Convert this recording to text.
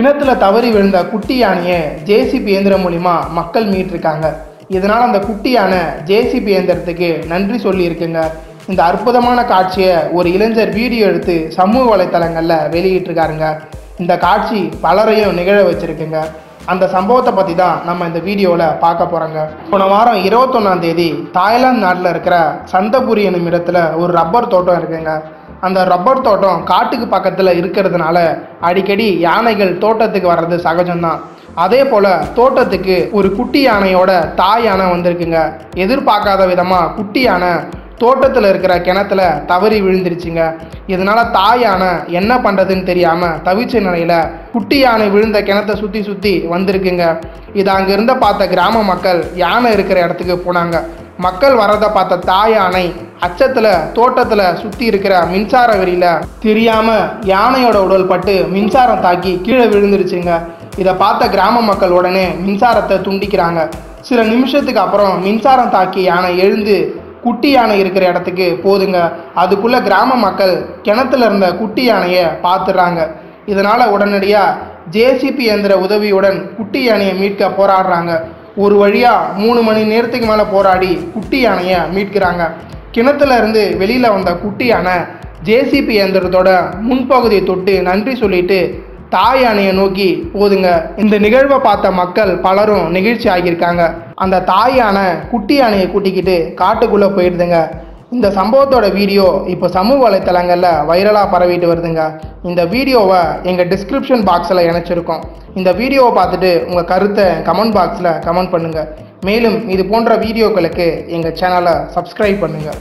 கிணத்துல தவறி விழுந்த குட்டி யானையை ஜேசிபி இயந்திரம் மூலிமா மக்கள் மீட்டிருக்காங்க. இதனால் அந்த குட்டி யானை ஜேசிபி இயந்திரத்துக்கு நன்றி சொல்லியிருக்குங்க. இந்த அற்புதமான காட்சியை ஒரு இளைஞர் வீடியோ எடுத்து சமூக வலைத்தளங்களில் வெளியிட்டிருக்காருங்க. இந்த காட்சி பலரையும் நிகழ வச்சுருக்குங்க. அந்த சம்பவத்தை பற்றி தான் நம்ம இந்த வீடியோவில் பார்க்க போகிறோங்க போன வாரம் இருபத்தொன்னாம் தேதி தாய்லாந்து நாட்டில் இருக்கிற சந்தபுரி என்னும் இடத்துல ஒரு ரப்பர் தோட்டம் இருக்குங்க. அந்த ரப்பர் தோட்டம் காட்டுக்கு பக்கத்தில் இருக்கிறதுனால அடிக்கடி யானைகள் தோட்டத்துக்கு வர்றது சகஜம்தான். அதே போல் தோட்டத்துக்கு ஒரு குட்டி யானையோட தாய் யானை வந்திருக்குங்க. எதிர்பார்க்காத விதமாக குட்டி யானை தோட்டத்தில் இருக்கிற கிணத்துல தவறி விழுந்துருச்சுங்க. இதனால் தாய் யானை என்ன பண்ணுறதுன்னு தெரியாமல் தவிச்ச நிலையில் குட்டி யானை விழுந்த கிணத்தை சுற்றி சுற்றி வந்திருக்குங்க. இது அங்கே இருந்த பார்த்த கிராம மக்கள் யானை இருக்கிற இடத்துக்கு போனாங்க. மக்கள் வரதை பார்த்த தாய் யானை அச்சத்தில் தோட்டத்தில் சுற்றி இருக்கிற மின்சார வெறியில் தெரியாமல் யானையோட உடல் பட்டு மின்சாரம் தாக்கி கீழே விழுந்துருச்சுங்க. இதை பார்த்த கிராம மக்கள் உடனே மின்சாரத்தை துண்டிக்கிறாங்க. சில நிமிஷத்துக்கு அப்புறம் மின்சாரம் தாக்கி யானை எழுந்து குட்டி யானை இருக்கிற இடத்துக்கு போதுங்க. அதுக்குள்ளே கிராம மக்கள் கிணத்துல இருந்த குட்டி யானையை பார்த்துடுறாங்க. இதனால் உடனடியாக ஜேசிபி எந்திர உதவியுடன் குட்டி யானையை மீட்க போராடுறாங்க. ஒரு வழியாக மூணு மணி நேரத்துக்கு மேலே போராடி குட்டி யானையை மீட்கிறாங்க. கிணத்துல இருந்து வெளியில் வந்த குட்டி யானை ஜேசிபி இயந்திரத்தோட முன்பகுதியை தொட்டு நன்றி சொல்லிட்டு தாய் யானையை நோக்கி போதுங்க. இந்த நிகழ்வை பார்த்த மக்கள் பலரும் நெகிழ்ச்சி ஆகியிருக்காங்க அந்த தாய் யானை குட்டி யானையை கூட்டிக்கிட்டு காட்டுக்குள்ளே போயிடுதுங்க. இந்த சம்பவத்தோட வீடியோ இப்போ சமூக வலைத்தளங்களில் வைரலாக பரவிட்டு வருதுங்க. இந்த வீடியோவை எங்கள் டிஸ்கிரிப்ஷன் பாக்ஸில் இணைச்சிருக்கோம். இந்த வீடியோவை பார்த்துட்டு உங்கள் கருத்தை கமெண்ட் பாக்ஸில் கமெண்ட் பண்ணுங்கள் மேலும் இது போன்ற வீடியோக்களுக்கு எங்கள் சேனலை சப்ஸ்கிரைப் பண்ணுங்கள்